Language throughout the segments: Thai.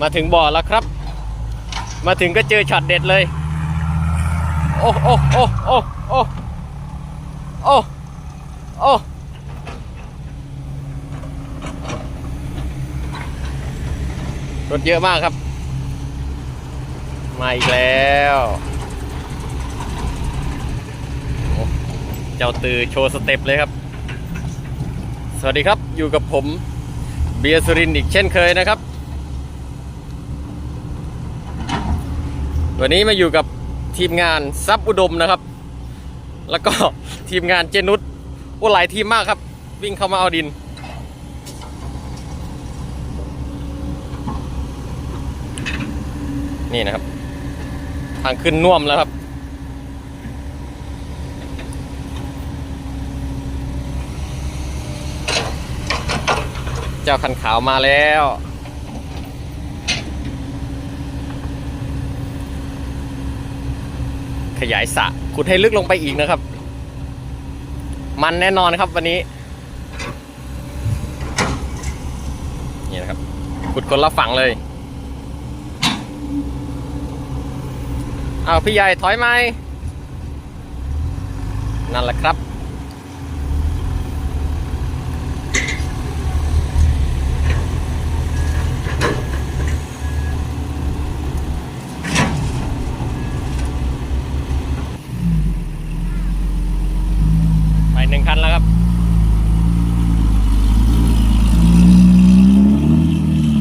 มาถึงบ่อแล้วครับ มาถึงก็เจอช็อตเด็ดเลย โอ้โอ้โอ้โอ้โอ้โอ้โอ้รถเยอะมากครับ มาอีกแล้ว เจ้าตือโชว์สเต็ปเลยครับ สวัสดีครับอยู่กับผมเบียร์สุรินอีกเช่นเคยนะครับ วันนี้มาอยู่กับทีมงานซับอุดมนะครับ แล้วก็ทีมงานเจนุสโอ้หลายทีมมากครับ วิ่งเข้ามาเอาดิน นี่นะครับ ทางขึ้นน่วมแล้วครับเจ้าคันขาวมาแล้ว ขยายสะขุดให้ลึกลงไปอีกนะครับ มันแน่นอนครับวันนี้ นี่นะครับ ขุดคนละฝั่งเลยเอาพี่ใหญ่ถอยไหมนั่นแหละครับ ไปหนึ่งคันแล้วครับ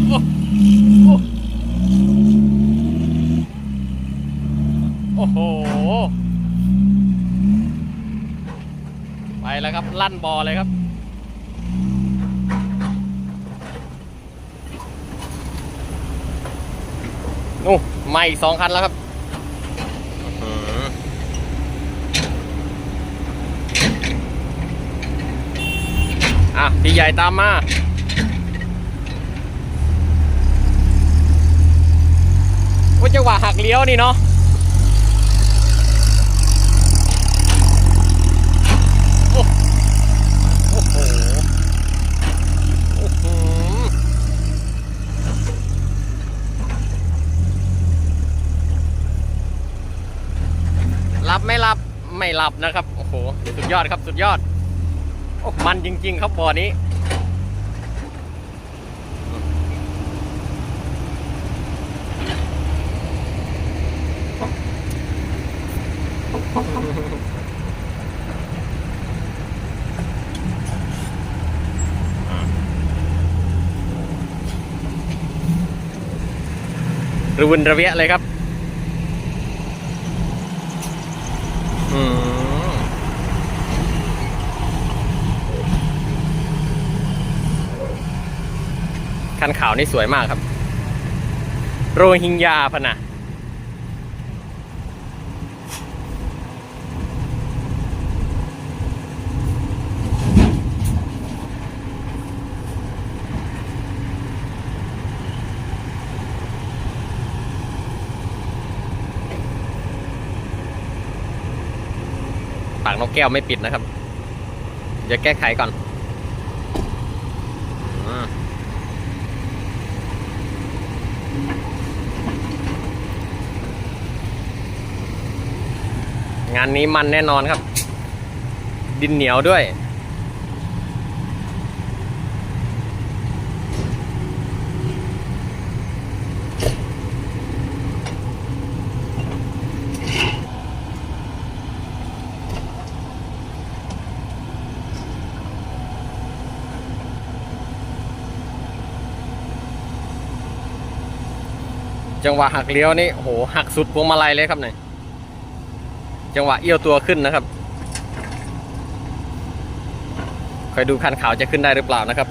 โอ้โอ้โอ้โห ไปแล้วครับ ลั่นบอเลยครับ นู่นมาอีกสองคันแล้วครับอะพี่ใหญ่ตามมาว่าจังหวะหักเลี้ยวนี่เนาะโอ้โอ้โหอื้อหือ หลับไม่หลับไม่หลับนะครับ โอ้โห สุดยอดครับสุดยอด โอ้มันจริง ๆ ครับบ่อนี้ระวนระเวียเลยครับ คันขาวนี่สวยมากครับ โรฮิงญาพะนะปากนกแก้วไม่ปิดนะครับ เดี๋ยวแก้ไขก่อน งานนี้มันแน่นอนครับ ดินเหนียวด้วย จังหวะหักเลี้ยวนี่โหหักสุดพวงมาลัยเลยครับเนี่ย จังหวะเอี้ยวตัวขึ้นนะครับคอยดูคันขาวจะขึ้นได้หรือเปล่านะครับ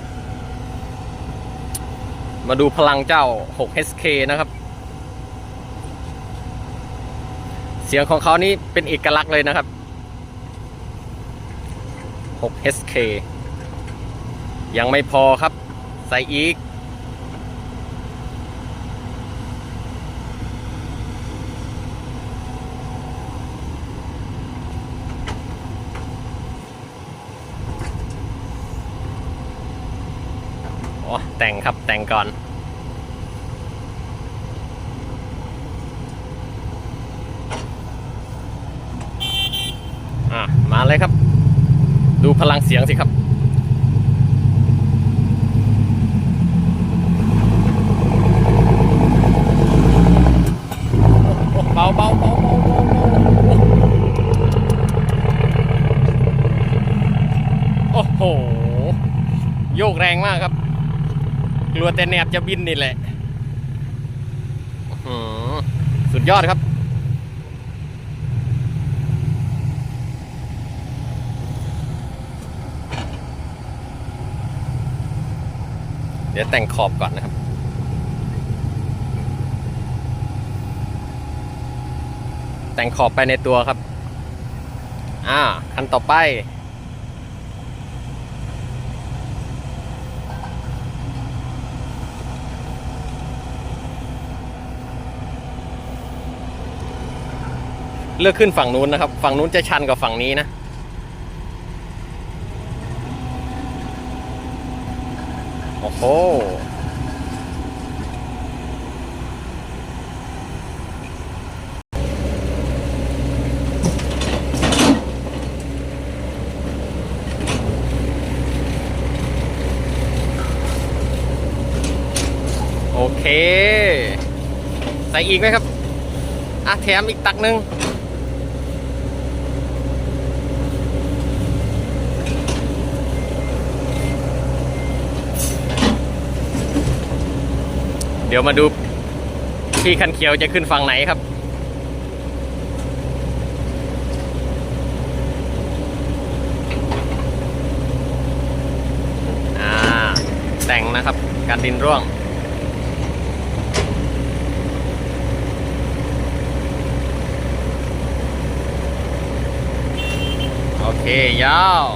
มาดูพลังเจ้า 6HK นะครับ เสียงของเขานี่เป็นเอกลักษณ์เลยนะครับ 6HK ยังไม่พอครับ ใส่อีก แต่งครับแต่งก่อน อะ มาเลยครับ ดูพลังเสียงสิครับ กลัวแต่แหนบจะบินนี่แหละอื้อหือสุดยอดครับ เดี๋ยวแต่งขอบก่อนนะครับแต่งขอบไปในตัวครับ อ่า คันต่อไป เลือกขึ้นฝั่งนู้นนะครับ ฝั่งนู้นจะชันกว่าฝั่งนี้นะ โอ้โห โอเค ใส่อีกไหมครับอะแถมอีกตักหนึ่ง เดี๋ยวมาดูพี่คันเขียวจะขึ้นฝั่งไหนครับอ่าแต่งนะครับการดินร่วงโอเค ยาว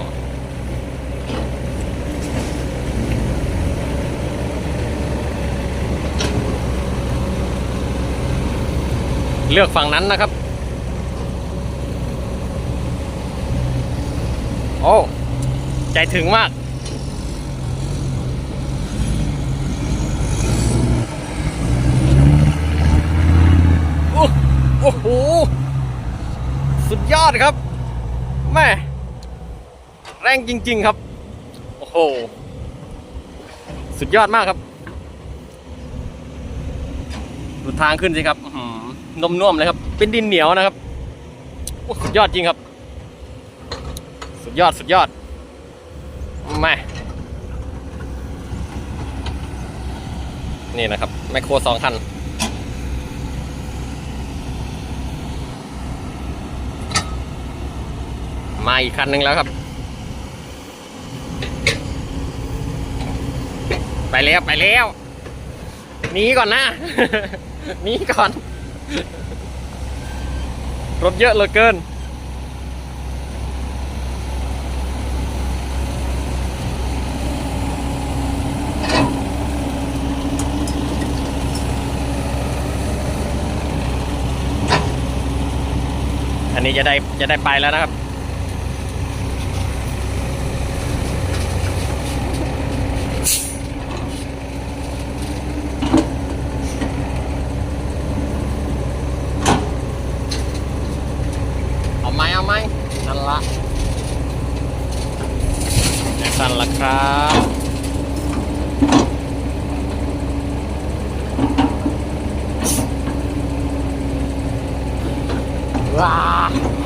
เลือกฝั่งนั้นนะครับ โอ้ใจถึงมากโอ้โอ้โห สุดยอดครับ แม่แรงจริง ๆ ครับ โอ้โห สุดยอดมากครับดูทางขึ้นสิครับ นมน่วมๆเลยครับ เป็นดินเหนียวนะครับสุดยอดจริงครับ สุดยอดสุดยอดม่นี่นะครับ แมคโครสองคันมาอีกคันหนึ่งแล้วครับ ไปแล้วไปแล้วหนีก่อนนะหนีก่อน รถเยอะเหลือเกิน อันนี้จะได้จะได้ไปแล้วนะครับ เอาไหมเอาไหม นั้นละสั่นละครับว้า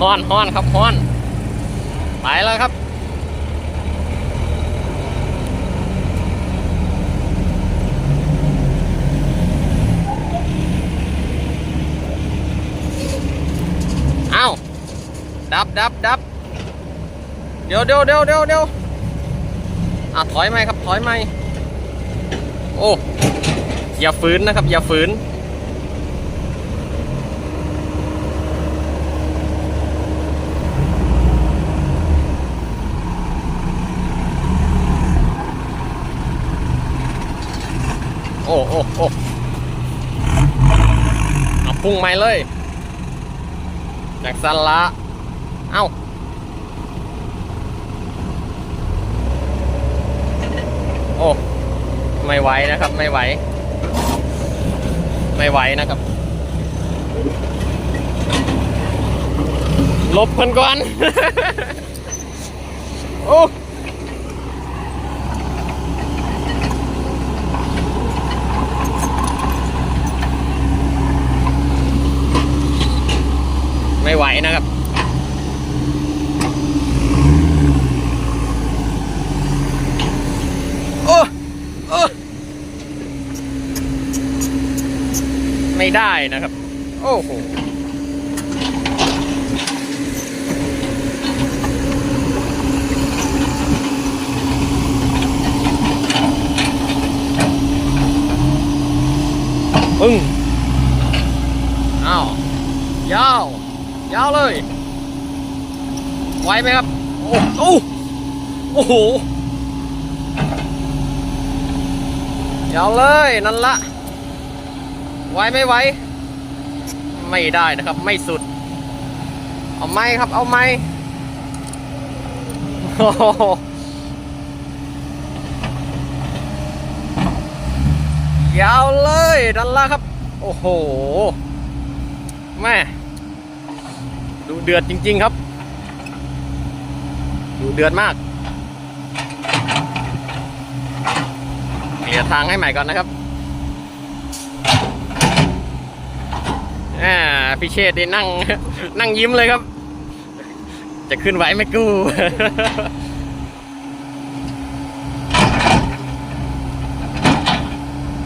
ฮ้อนฮ้อนครับฮ้อน ไปแล้วครับ เอ้า ดับดับเดี๋ยวเดี๋ยวเดี๋ยวเดี๋ยวเดี๋ยวอะถอยไหมครับถอยไหมโอ้อย่าฝืนนะครับ อย่าฝืนโอ้โอ้โอ้เอาพุ่งไหมเลยจากสันละ เอ้าโอ้ไม่ไหวนะครับ ไม่ไหว ไม่ไหวนะครับลบเพิ่นก่อน โอ้ไม่ไหวนะครับ โอ้โอ้ไม่ได้นะครับ โอ้โหปึ้งอ้าวยาวยาวเลยไหวไหมครับ โอ้โอ้โอ้โหยาวเลยนั่นละไหวไม่ไหว ไม่ได้นะครับ ไม่สุด เอาไหมครับ เอาไมโอ้โหยาวเลยนั่นละครับ โอ้โหแม่ดูเดือดจริง ๆครับ ดูเดือดมากเคลียร์ทางให้ใหม่ก่อนนะครับ อ่าพี่เชษนี่นั่ง นั่งยิ้มเลยครับ จะขึ้นไหวไหมกู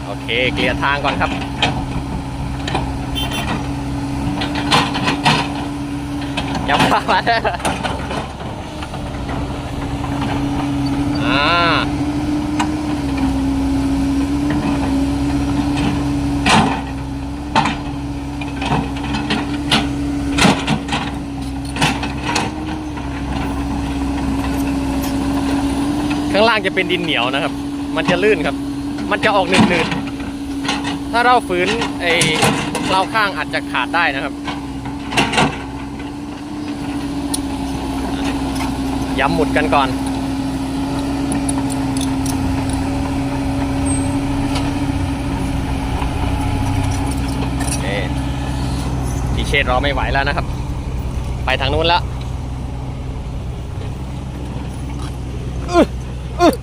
โอเคเคลียร์ทางก่อนครับอย่าพลาดอ่า ล่างจะเป็นดินเหนียวนะครับ มันจะลื่นครับ มันจะออกหนืดๆถ้าเราฝืนไอ้เล้าข้างอาจจะขาดได้นะครับ ย้ำหมุดกันก่อนพี่เชษรอไม่ไหวแล้วนะครับ ไปทางนู้นแล้วอึ๊ะอึ๊ะ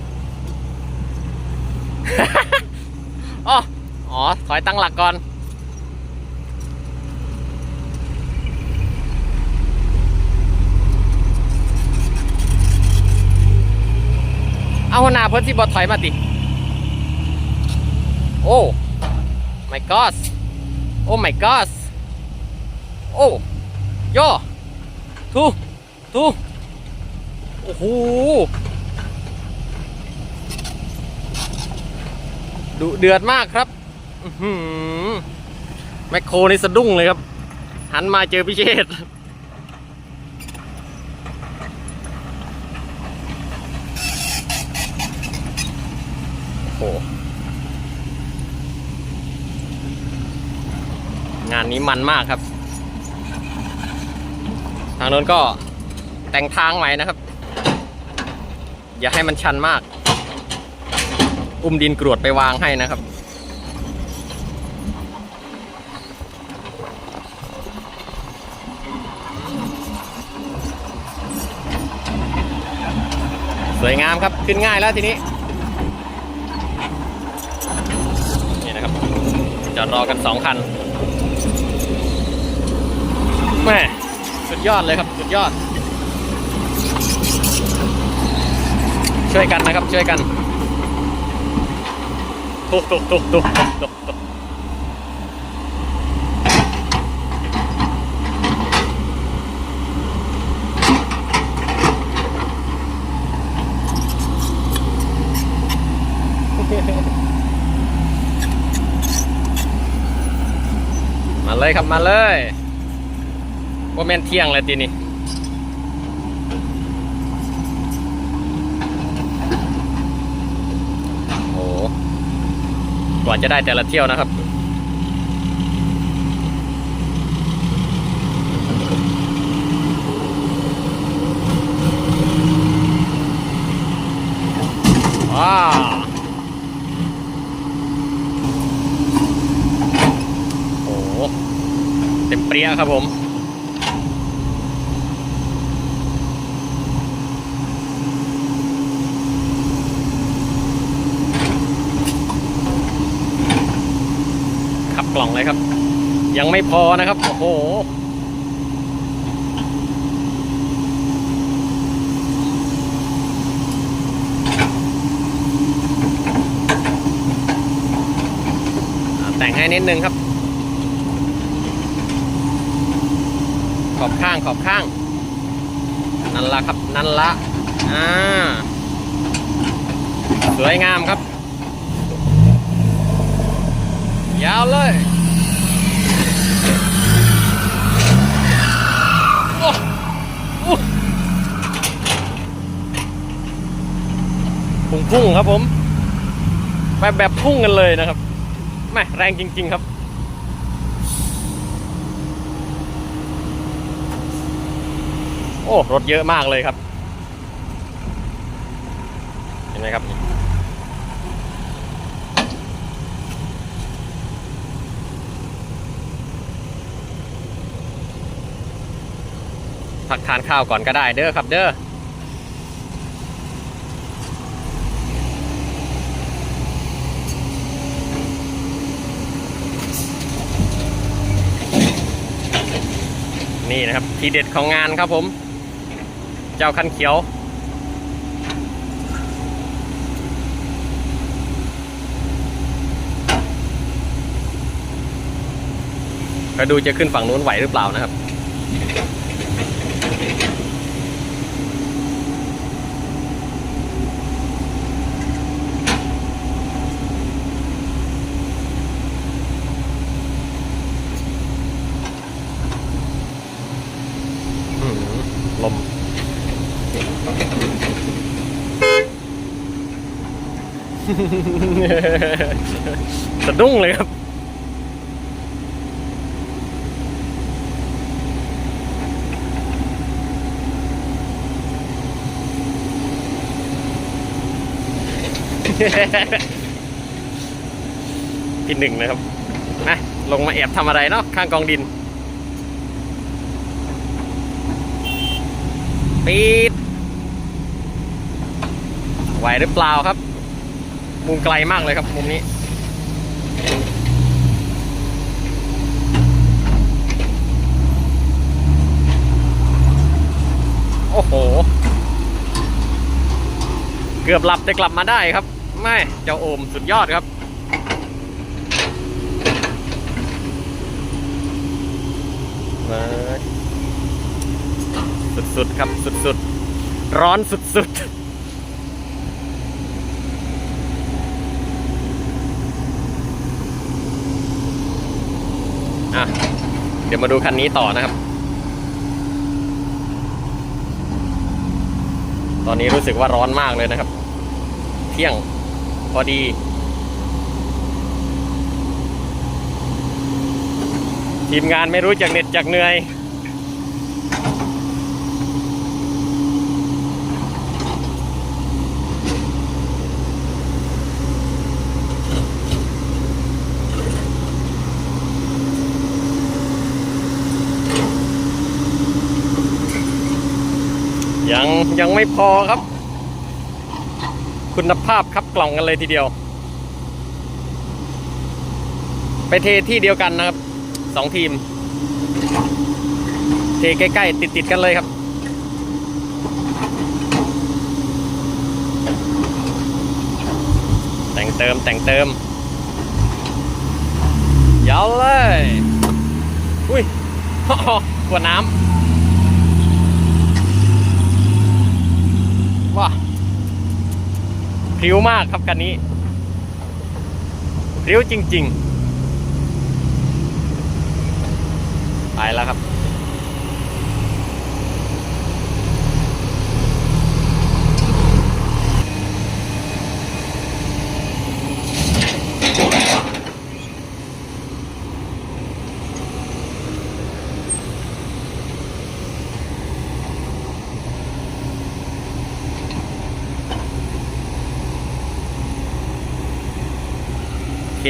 อ๋อ อ๋อถอยตั้งหลักก่อน เอาหน้าเพิ่นสิบ่ถอยมาติ โอ้ my god โอ้ my god โอ้ย่อทูทูโอ้โหดุเดือดมากครับ แมคโครนี่สะดุ้งเลยครับ หันมาเจอพิเชษโอ้งานนี้มันมากครับ ทางโน้นก็แต่งทางใหม่นะครับ อย่าให้มันชันมาก อุ้มดินกรวดไปวางให้นะครับ สวยงามครับขึ้นง่ายแล้วทีนี้ นี่นะครับ จอดรอกันสองคันแม่สุดยอดเลยครับ สุดยอด ช่วยกันนะครับ ช่วยกัน ตุกตุกตุกตุกตุกตุกตุกมา เลยครับมาเลยว่าแม่นเที่ยงเลยทีนี้โอ้กว่าจะได้แต่ละเที่ยวนะครับ ริยครับผม ขับกล่องเลยครับ ยังไม่พอนะครับ โอ้โหแต่งให้นิดนึงครับ ขอบข้างขอบข้าง นั่นละครับ นั่นละอ่าสวยงามครับ ยาวเลยพุ่งพุ่งๆครับผม แบบแบบพุ่งกันเลยนะครับแม่แรงจริง ๆ ครับ โอ้ รถเยอะมากเลยครับ เห็นไหมครับ พักทานข้าวก่อนก็ได้เด้อครับเด้อนี่นะครับ ทีเด็ดของงานครับผม เจ้าคันเขียว ก็ดูจะขึ้นฝั่งนู้นไหวหรือเปล่านะครับลม สะดุ้งเลยครับพี่หนึ่งนะครับนะลงมาแอบทำอะไรเนาะข้างกองดินปีดไหวหรือเปล่าครับ มุมไกลมากเลยครับมุมนี้โอ้โห เกือบหลับจะกลับมาได้ครับ ไม่เจ้าโอมสุดยอดครับ สุดๆครับสุดๆ ร้อนสุดๆ อะเดี๋ยวมาดูคันนี้ต่อนะครับ ตอนนี้รู้สึกว่าร้อนมากเลยนะครับ เที่ยงพอดีทีมงานไม่รู้จากเหน็ดจากเหนื่อย ยังไม่พอครับ คุณภาพครับกล่องกันเลยทีเดียว ไปเทที่เดียวกันนะครับสองทีม เทใกล้ๆติดๆกันเลยครับแต่งเติมแต่งเติมยาวเลย อุ้ยกว่าน้ำ ว้าพริ้วมากครับคันนี้พริ้วจริง ๆ ไปแล้วครับ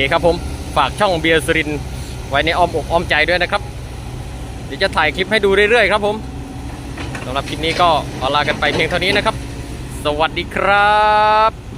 คครับผมฝากช่องเบียร์สุรินไว้ในอ้อมอกอ้อมใจด้วยนะครับ เดี๋ยวจะถ่ายคลิปให้ดูเรื่อยๆครับผมสำหรับคลิปนี้ก็ขอลากันไปเพียงเท่านี้นะครับ สวัสดีครับ